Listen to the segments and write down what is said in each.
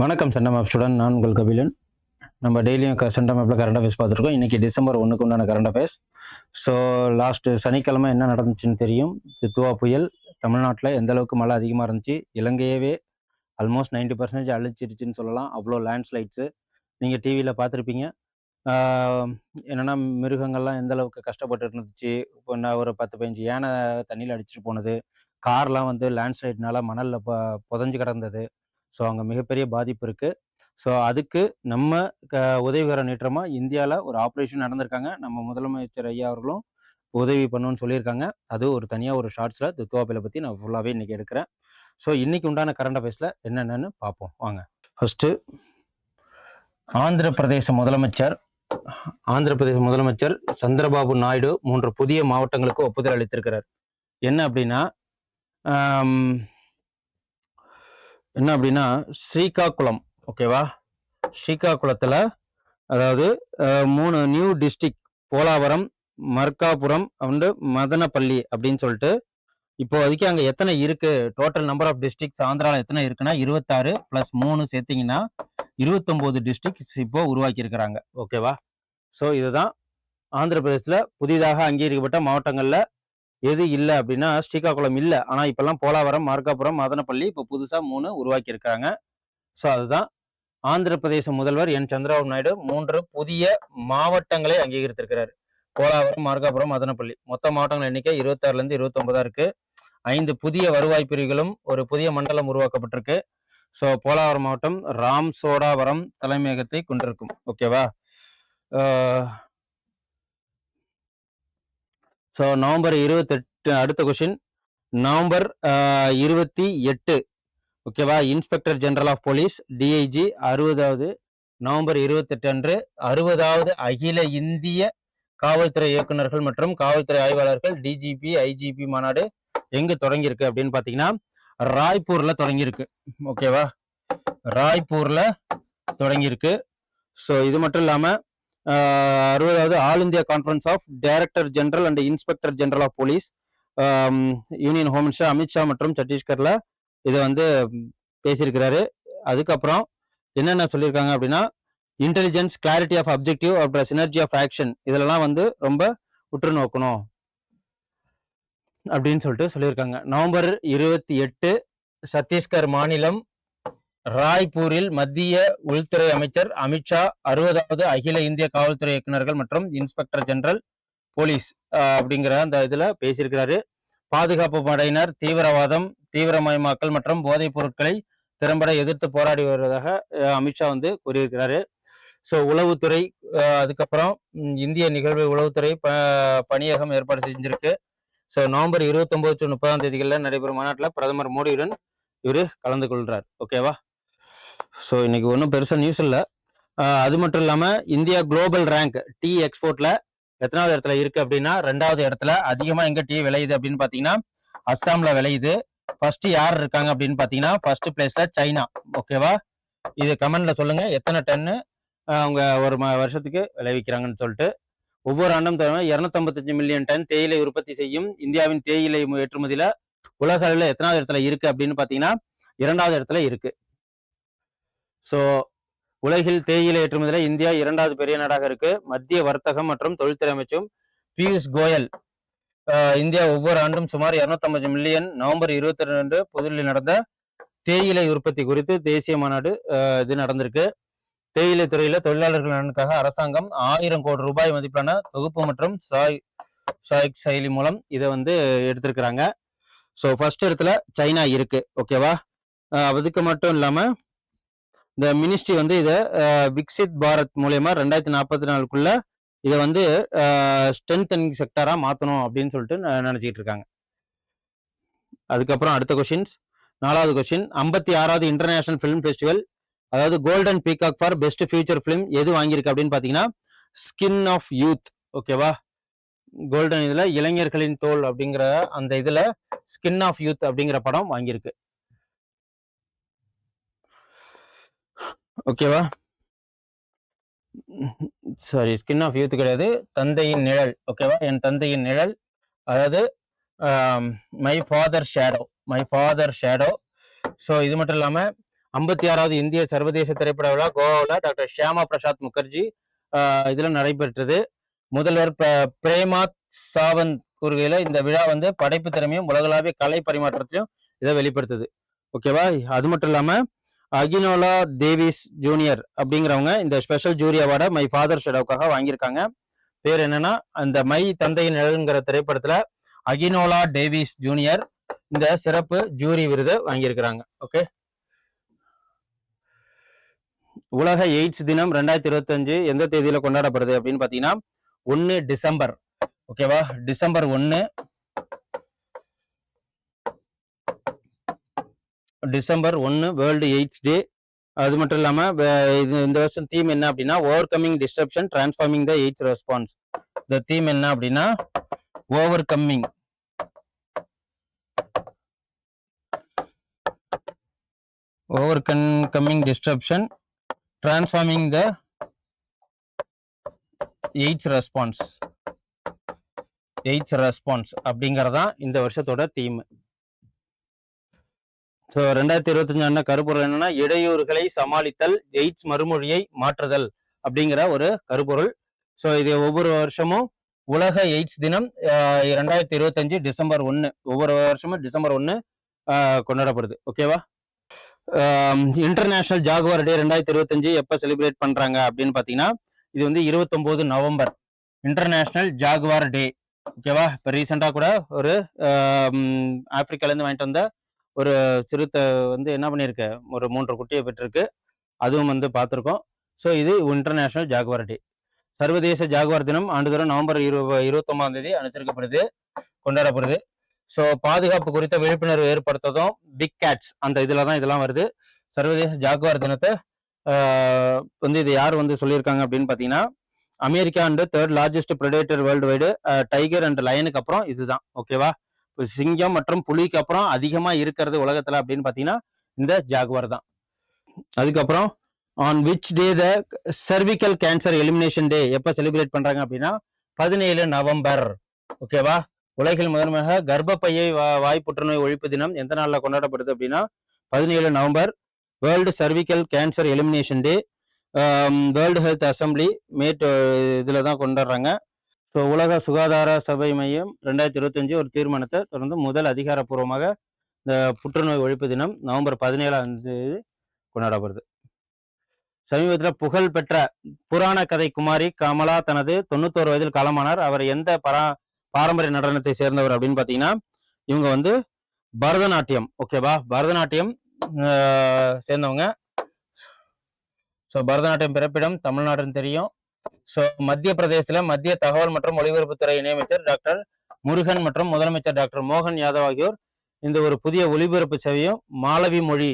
வணக்கம் சண்டை map student நான் உங்கள் கபிலன். நம்ம டெய்லியும் க சண்டை மேப்பில் கரண்ட் அஃபேர்ஸ் பார்த்துருக்கோம். இன்றைக்கி டிசம்பர் ஒன்றுக்கு உண்டான கரண்ட் அஃபேர்ஸ் ஸோ லாஸ்ட்டு சனிக்கிழமை என்ன நடந்துச்சுன்னு தெரியும். தித்துவா புயல் தமிழ்நாட்டில் எந்த அளவுக்கு மழை அதிகமாக இருந்துச்சு? இலங்கையவே ஆல்மோஸ்ட் 90% பர்சன்டேஜ் அழிச்சிருச்சுன்னு சொல்லலாம். அவ்வளோ லேண்ட்ஸ்லைட்ஸு நீங்கள் டிவியில் பார்த்துருப்பீங்க. என்னென்னா மிருகங்கள்லாம் எந்த அளவுக்கு கஷ்டப்பட்டு இருந்துச்சு இப்போ நான் ஒரு பத்து பதினஞ்சு யானை தண்ணியில் அடிச்சிட்டு போனது. கார்லாம் வந்து லேண்ட்ஸ்லைட்னால மணலில் ப புதஞ்சு கிடந்தது. ஸோ அங்கே மிகப்பெரிய பாதிப்பு இருக்குது ஸோ அதுக்கு நம்ம க உதவிகர நேற்றமாக இந்தியாவில் ஒரு ஆப்ரேஷன் நடந்திருக்காங்க. நம்ம முதலமைச்சர் ஐயா அவர்களும் உதவி பண்ணணும்னு சொல்லியிருக்காங்க. அது ஒரு தனியாக ஒரு ஷார்ட்ஸில் துத்துவாப்பில பற்றி நான் ஃபுல்லாகவே இன்றைக்கி எடுக்கிறேன். ஸோ இன்றைக்கி உண்டான கரண்ட் அஃபேர்ஸில் என்னென்னு பார்ப்போம் வாங்க. ஃபஸ்ட்டு ஆந்திர பிரதேச முதலமைச்சர் ஆந்திர பிரதேச முதலமைச்சர் சந்திரபாபு நாயுடு மூன்று புதிய மாவட்டங்களுக்கு ஒப்புதல் அளித்திருக்கிறார். என்ன அப்படின்னா என்ன அப்படின்னா ஸ்ரீகாக்குளம் ஓகேவா? ஸ்ரீகாக்குளத்தில் அதாவது மூணு new district Polavaram Markapuram and Madanapalle அப்படின்னு சொல்லிட்டு இப்போ அதுக்கு அங்கே எத்தனை இருக்கு? டோட்டல் நம்பர் ஆஃப் டிஸ்ட்ரிக்ஸ் ஆந்திராவில் எத்தனை இருக்குன்னா இருபத்தாறு ப்ளஸ் மூணு சேர்த்தீங்கன்னா இருபத்தொம்போது டிஸ்ட்ரிக்ஸ் இப்போ உருவாக்கியிருக்கிறாங்க ஓகேவா? ஸோ இதுதான் ஆந்திர பிரதேசத்தில் புதிதாக அங்கீகரிக்கப்பட்ட மாவட்டங்களில் எது இல்லை அப்படின்னா ஸ்ரீகாக்குளம் இல்லை. ஆனால் இப்போல்லாம் போலாவரம் மார்க்காபுரம் மதனப்பள்ளி இப்போ புதுசாக மூணு உருவாக்கியிருக்காங்க. ஸோ அதுதான் ஆந்திர பிரதேச முதல்வர் என். சந்திரபாபு நாயுடு மூன்று புதிய மாவட்டங்களை அங்கீகரித்திருக்கிறார். போலாவரம் மார்க்காபுரம் மதனப்பள்ளி. மொத்த மாவட்டங்கள் எண்ணிக்கை இருபத்தாறுலேருந்து இருபத்தொன்பதாக இருக்குது ஐந்து புதிய வருவாய் பிரிவுகளும் ஒரு புதிய மண்டலம் உருவாக்கப்பட்டிருக்கு. ஸோ போலாவரம் மாவட்டம் ராம் சோடாவரம் தலைமையகத்தை கொண்டிருக்கும். ஓகேவா ஸோ நவம்பர் இருபத்தெட்டு அடுத்த கொஷின் நவம்பர் இருபத்தி எட்டு. ஓகேவா inspector general of police DIG அறுபதாவது நவம்பர் இருபத்தெட்டு அன்று அறுபதாவது அகில இந்திய காவல்துறை இயக்குனர்கள் மற்றும் காவல்துறை ஆய்வாளர்கள் டிஜிபி ஐஜிபி மாநாடு எங்கு தொடங்கியிருக்கு அப்படின்னு பார்த்தீங்கன்னா ராய்ப்பூர்ல தொடங்கியிருக்கு. ஓகேவா ராய்ப்பூர்ல தொடங்கியிருக்கு. ஸோ இது மட்டும் இல்லாமல் அறுபதாவது all India conference of director general and inspector general of police. Union home minister Amit Shah மற்றும் சத்தீஸ்கர்ல இதை வந்து பேசியிருக்கிறாரு. அதுக்கப்புறம் என்னென்ன சொல்லியிருக்காங்க அப்படின்னா இன்டெலிஜென்ஸ் கிளாரிட்டி ஆஃப் அப்ஜெக்டிவ் அப்புறம் சினர்ஜி ஆஃப் ஆக்ஷன் இதெல்லாம் வந்து ரொம்ப உற்று நோக்கணும் அப்படின்னு சொல்லிட்டு சொல்லியிருக்காங்க. நவம்பர் இருபத்தி எட்டு சத்தீஸ்கர் மாநிலம் ராய்ப்பூரில் மத்திய உள்துறை அமைச்சர் அமித்ஷா அறுபதாவது அகில இந்திய காவல்துறை இயக்குனர்கள் மற்றும் இன்ஸ்பெக்டர் ஜெனரல் போலீஸ் அப்படிங்கிற அந்த இதுல பேசியிருக்கிறாரு. பாதுகாப்பு படையினர் தீவிரவாதம் தீவிரமயமாக்கல் மற்றும் போதைப் பொருட்களை திறம்பட எதிர்த்து போராடி வருவதாக அமித்ஷா வந்து கூறியிருக்கிறாரு. ஸோ உளவுத்துறை அதுக்கப்புறம் இந்திய நிகழ்வு உளவுத்துறை ப பணியகம் ஏற்பாடு செஞ்சிருக்கு. ஸோ நவம்பர் இருபத்தொம்போது டு முப்பதாம் தேதிகளில் நடைபெறும் மாநாட்டில் பிரதமர் மோடியுடன் இவர் கலந்து கொள்கிறார் ஓகேவா? ஸோ இன்னைக்கு ஒன்றும் பெருசாக நியூஸ் இல்லை. அது மட்டும் இல்லாமல் இந்தியா குளோபல் ரேங்க் டீ எக்ஸ்போர்ட்ல எத்தனாவது இடத்துல இருக்கு அப்படின்னா ரெண்டாவது இடத்துல அதிகமாக எங்கே டீ விளையுது அப்படின்னு பார்த்தீங்கன்னா அஸ்ஸாம்ல விளையுது. ஃபர்ஸ்ட் யார் இருக்காங்க அப்படின்னு பார்த்தீங்கன்னா ஃபர்ஸ்ட் பிளேஸ்ல சைனா. ஓகேவா இது கமெண்ட்ல சொல்லுங்க. எத்தனை டன்னு அவங்க ஒரு ம- வருஷத்துக்கு விளைவிக்கிறாங்கன்னு சொல்லிட்டு. ஒவ்வொரு ஆண்டும் தவிர இரநூத்தம்பத்தஞ்சு மில்லியன் டன் தேயிலை உற்பத்தி செய்யும் இந்தியாவின் தேயிலை ஏற்றுமதியில் ஏற்றுமதியில உலக அளவில் எத்தனாவது இடத்துல இருக்கு அப்படின்னு பார்த்தீங்கன்னா இரண்டாவது இடத்துல இருக்கு. ஸோ உலகில் தேயிலை ஏற்றுமதியில் இந்தியா இரண்டாவது பெரிய நாடாக இருக்கு. மத்திய வர்த்தகம் மற்றும் தொழில்துறை அமைச்சும் பியூஷ் கோயல் இந்தியா ஒவ்வொரு ஆண்டும் சுமார் 250 மில்லியன் நவம்பர் இருபத்தி ரெண்டு புதுதில்லியில் நடந்த தேயிலை உற்பத்தி குறித்து தேசிய மாநாடு இது நடந்திருக்கு. தேயிலை துறையில தொழிலாளர்கள் நலனுக்காக அரசாங்கம் ஆயிரம் கோடி ரூபாய் மதிப்பிலான தொகுப்பு மற்றும் சாய் சாய் செயலி மூலம் இதை வந்து எடுத்திருக்கிறாங்க. ஸோ ஃபர்ஸ்ட் இடத்துல சைனா இருக்கு. ஓகேவா அதுக்கு மட்டும் இல்லாமல் இந்த மினிஸ்ட்ரி வந்து இதை விக்சித் பாரத் மூலயமா ரெண்டாயிரத்தி நாற்பத்தி நாலுக்குள்ள இதை வந்து ஸ்ட்ரென்தனிங் செக்டராக மாற்றணும் அப்படின்னு சொல்லிட்டு ந- இருக்காங்க. அதுக்கப்புறம் அடுத்த கொஷின்ஸ் நாலாவது கொஷின் ஐம்பத்தி ஆறாவது இன்டர்நேஷனல் ஃபிலிம் ஃபெஸ்டிவல் அதாவது golden peacock for best future film எது வாங்கியிருக்கு அப்படின்னு பார்த்தீங்கன்னா ஸ்கின் ஆஃப் யூத் ஓகேவா கோல்டன் இதில் இளைஞர்களின் தோல் அப்படிங்கிற அந்த இதில் ஸ்கின் ஆஃப் யூத் அப்படிங்கிற படம் வாங்கியிருக்கு. ஓகேவா சாரி ஸ்கின் ஆஃப் யூத் கிடையாது. தந்தையின் நிழல். ஓகேவா என் தந்தையின் நிழல். அதாவது my father shadow my father shadow so இது மட்டும் இல்லாமல் ஐம்பத்தி ஆறாவது இந்திய சர்வதேச திரைப்பட விழா கோவாவில் டாக்டர் ஷியாமா பிரசாத் முகர்ஜி இதில் நடைபெற்றது. முதல்வர் பிரேமாத் சாவந்த் கூறுகையில் இந்த விழா வந்து படைப்பு திறமையும் உலகளாவிய கலை பரிமாற்றத்தையும் இதை வெளிப்படுத்துது. ஓகேவா அது மட்டும் இல்லாமல் அகினோலா தேவிஸ் ஜூனியர் அப்படிங்கிறவங்க இந்த ஸ்பெஷல் ஜூரி அவார்டை மை ஃபாதர் ஷெடோக்காக வாங்கியிருக்காங்க. பேர் என்னன்னா அந்த மை தந்தையின் நிழல்ங்கிற திரைப்படத்துல அகினோலா டேவிஸ் ஜூனியர் இந்த சிறப்பு ஜூரி விருதை வாங்கியிருக்கிறாங்க. ஓகே. உலக எய்ட்ஸ் தினம் ரெண்டாயிரத்தி இருபத்தஞ்சு எந்த தேதியில கொண்டாடப்படுது அப்படின்னு பாத்தீங்கன்னா ஒன்னு டிசம்பர். ஓகேவா? டிசம்பர் ஒன்னு டிசம்பர் ஒன்று வேர்ல்டு எய்ட்ஸ் டே அது மட்டும் இல்லாமல் இது இந்த வருஷம் தீம் என்ன அப்படின்னா overcoming disruption transforming the AIDS response இந்த தீம் என்ன அப்படின்னா overcoming over come coming disruption transforming the AIDS response AIDS response அப்படிங்கிறதான் இந்த வருஷத்தோட தீம் ஸோ ரெண்டாயிரத்தி இருபத்தஞ்சு ஆண்டு கருப்பொருள் என்னன்னா இடையூறுகளை சமாளித்தல் எய்ட்ஸ் மறுமொழியை மாற்றுதல் அப்படிங்கிற ஒரு கருப்பொருள். ஸோ இது ஒவ்வொரு வருஷமும் உலக எய்ட்ஸ் தினம் ரெண்டாயிரத்தி இருபத்தஞ்சு டிசம்பர் ஒன்று ஒவ்வொரு வருஷமும் டிசம்பர் ஒன்று கொண்டாடப்படுது. ஓகேவா இன்டர்நேஷனல் ஜாகுவார் டே ரெண்டாயிரத்தி இருபத்தஞ்சு எப்போ செலிப்ரேட் பண்றாங்க அப்படின்னு பார்த்தீங்கன்னா இது வந்து இருபத்தொம்போது நவம்பர். இன்டர்நேஷ்னல் ஜாகுவார் டே ஓகேவா இப்போ ரீசெண்டாக கூட ஒரு ஆப்பிரிக்காலேருந்து வாங்கிட்டு வந்த ஒரு சிறுத்தை வந்து என்ன பண்ணியிருக்கு? ஒரு மூன்று குட்டியை பெற்றிருக்கு. அதுவும் வந்து பார்த்துருக்கோம். ஸோ இது இன்டர்நேஷ்னல் ஜாகுவார் டே சர்வதேச ஜாகுவார் தினம் ஆண்டுதோறும் நவம்பர் இரு இருபத்தொம்பதாம் தேதி அனுசரிக்கப்படுது கொண்டாடப்படுது. ஸோ பாதுகாப்பு குறித்த விழிப்புணர்வு ஏற்படுத்ததும் பிக் கேட்ஸ் அந்த இதில் தான் இதெல்லாம் வருது. சர்வதேச ஜாகுவார் தினத்தை வந்து இது யார் வந்து சொல்லியிருக்காங்க அப்படின்னு பார்த்தீங்கன்னா America and third largest predator world wide tiger and லயனுக்கு அப்புறம் இதுதான் ஓகேவா சிங்கம் மற்றும் புலிக்கு அப்புறம் அதிகமாக இருக்கிறது உலகத்தில் அப்படின்னு பார்த்தீங்கன்னா இந்த ஜாகுவார் தான். அதுக்கப்புறம் on which day the cervical cancer elimination day எப்போ செலிப்ரேட் பண்ணுறாங்க அப்படின்னா பதினேழு நவம்பர். ஓகேவா உலகில் முதன்மையாக கர்ப்பப்பையை வா- வாய் புற்றுநோய் ஒழிப்பு தினம் எந்த நாளில் கொண்டாடப்படுது அப்படின்னா பதினேழு November world cervical cancer elimination day world health assembly made இதில் தான் கொண்டாடுறாங்க. ஸோ உலக சுகாதார சபை மையம் ரெண்டாயிரத்தி இருபத்தஞ்சு ஒரு தீர்மானத்தை தொடர்ந்து முதல் அதிகாரப்பூர்வமாக இந்த புற்றுநோய் ஒழிப்பு தினம் நவம்பர் பதினேழாம் தேதி கொண்டாடப்படுது. சமீபத்தில் புகழ் பெற்ற புராண கதை குமாரி கமலா தனது தொண்ணூத்தோரு வயதில் காலமானார். அவர் எந்த பரா பாரம்பரிய நடனத்தை சேர்ந்தவர் அப்படின்னு பார்த்தீங்கன்னா இவங்க வந்து பரதநாட்டியம். ஓகேவா பரதநாட்டியம் சேர்ந்தவங்க. ஸோ பரதநாட்டியம் பிறப்பிடம் தமிழ்நாடுன்னு தெரியும். ஸோ மத்திய பிரதேசத்துல மத்திய தகவல் மற்றும் ஒலிபரப்புத்துறை இணையமைச்சர் டாக்டர் முருகன் மற்றும் முதலமைச்சர் டாக்டர் மோகன் யாதவ் ஆகியோர் இந்த ஒரு புதிய ஒலிபரப்பு சேவையும் மாலவி மொழி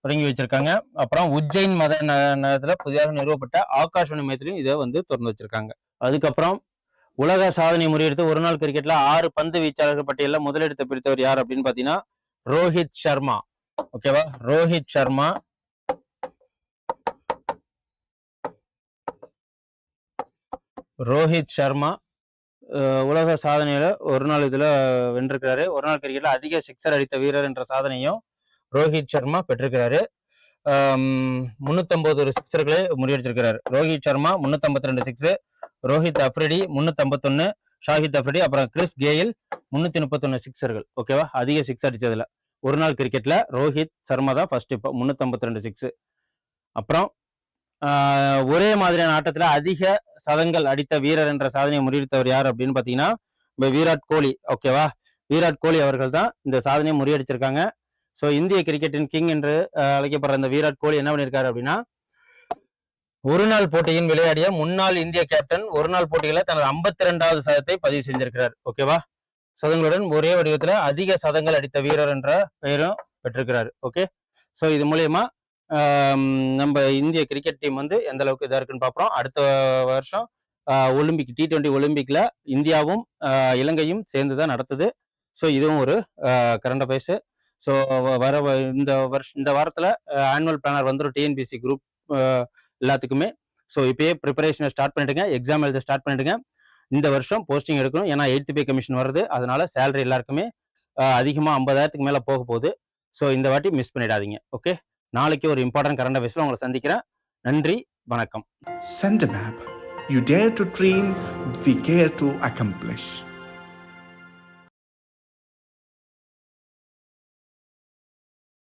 தொடங்கி வச்சிருக்காங்க. அப்புறம் உஜ்ஜைன் மத ந- புதிதாக நிறுவப்பட்ட ஆகாஷ்வாணி மையத்திலையும் இதை வந்து திறந்து வச்சிருக்காங்க. அதுக்கப்புறம் உலக சாதனை முறையெடுத்து ஒரு நாள் கிரிக்கெட்ல ஆறு பந்து வீச்சாளர்கள் பட்டியலில் முதலிடத்தை பிடித்தவர் யார் அப்படின்னு பாத்தீங்கன்னா ரோஹித் சர்மா. ஓகேவா ரோஹித் சர்மா. ரோஹித் சர்மா உலக சாதனையில் ஒரு நாள் இதில் வென்றிருக்கிறாரு. ஒரு நாள் கிரிக்கெட்டில் அதிக சிக்ஸர் அடித்த வீரர் என்ற சாதனையும் ரோஹித் சர்மா பெற்றிருக்கிறாரு. முன்னூத்தம்பது ஒரு சிக்ஸர்களை முறியடிச்சிருக்கிறார். ரோஹித் சர்மா முன்னூத்தம்பத்தி ரெண்டு சிக்ஸ் ரோஹித் அப்ரிடி முன்னூத்தம்பத்தொன்னு ஷாஹித் அப்ரிடி அப்புறம் கிறிஸ் கேயில் முன்னூத்தி முப்பத்தொன்னு சிக்ஸர்கள் ஓகேவா அதிக சிக்ஸ் அடிச்சதுல. ஒரு நாள் கிரிக்கெட்ல ரோஹித் சர்மா தான் ஃபர்ஸ்ட் இப்போ முன்னூத்தம்பத்தி ரெண்டு சிக்ஸ் அப்புறம் ஒரே மாதிரியான ஆட்டத்தில் அதிக சதங்கள் அடித்த வீரர் என்ற சாதனையை முறியடித்தவர் யார் அப்படின்னு பார்த்தீங்கன்னா இப்போ விராட் கோலி. ஓகேவா விராட் கோலி அவர்கள் தான் இந்த சாதனையை முறியடிச்சிருக்காங்க. ஸோ இந்திய கிரிக்கெட்டின் கிங் என்று அழைக்கப்படுற இந்த விராட் கோலி என்ன பண்ணியிருக்காரு அப்படின்னா ஒரு நாள் போட்டியின் விளையாடிய முன்னாள் இந்திய கேப்டன் ஒரு நாள் போட்டியில தனது ஐம்பத்தி ரெண்டாவது சதத்தை பதிவு செஞ்சிருக்கிறார். ஓகேவா சதங்களுடன் ஒரே வடிவத்துல அதிக சதங்கள் அடித்த வீரர் என்ற பெயரும் பெற்றிருக்கிறார். ஓகே ஸோ இது மூலியமா நம்ம இந்திய கிரிக்கெட் டீம் வந்து எந்த அளவுக்கு இதாக இருக்குன்னு பார்ப்போம் அடுத்த வருஷம் ஒலிம்பிக் டி ட்வெண்ட்டி ஒலிம்பிக்கில் இந்தியாவும் இலங்கையும் சேர்ந்து தான் நடத்துது. ஸோ இதுவும் ஒரு கரண்ட் அஃபேர்ஸ் ஸோ வர இந்த வருஷம் இந்த வாரத்தில் ஆனுவல் பிளானர் வந்துடும் டிஎன்பிசி குரூப் எல்லாத்துக்குமே. ஸோ இப்போயே ப்ரிப்பரேஷனை ஸ்டார்ட் பண்ணிடுங்க எக்ஸாம் எழுத ஸ்டார்ட் பண்ணிடுங்க. இந்த வருஷம் போஸ்டிங் எடுக்கணும். ஏன்னா எயித்து பே கமிஷன் வருது. அதனால சேலரி எல்லாருக்குமே அதிகமாக ஐம்பதாயிரத்துக்கு மேலே போக போகுது. ஸோ இந்த வாட்டி மிஸ் பண்ணிடாதீங்க. ஓகே நாளைக்கு ஒரு இம்பார்ட்டன்ட் கரண்ட் அஃபேர்ஸில் உங்களை சந்திக்கிறேன். நன்றி வணக்கம். Sent map you dare to dream we care to accomplish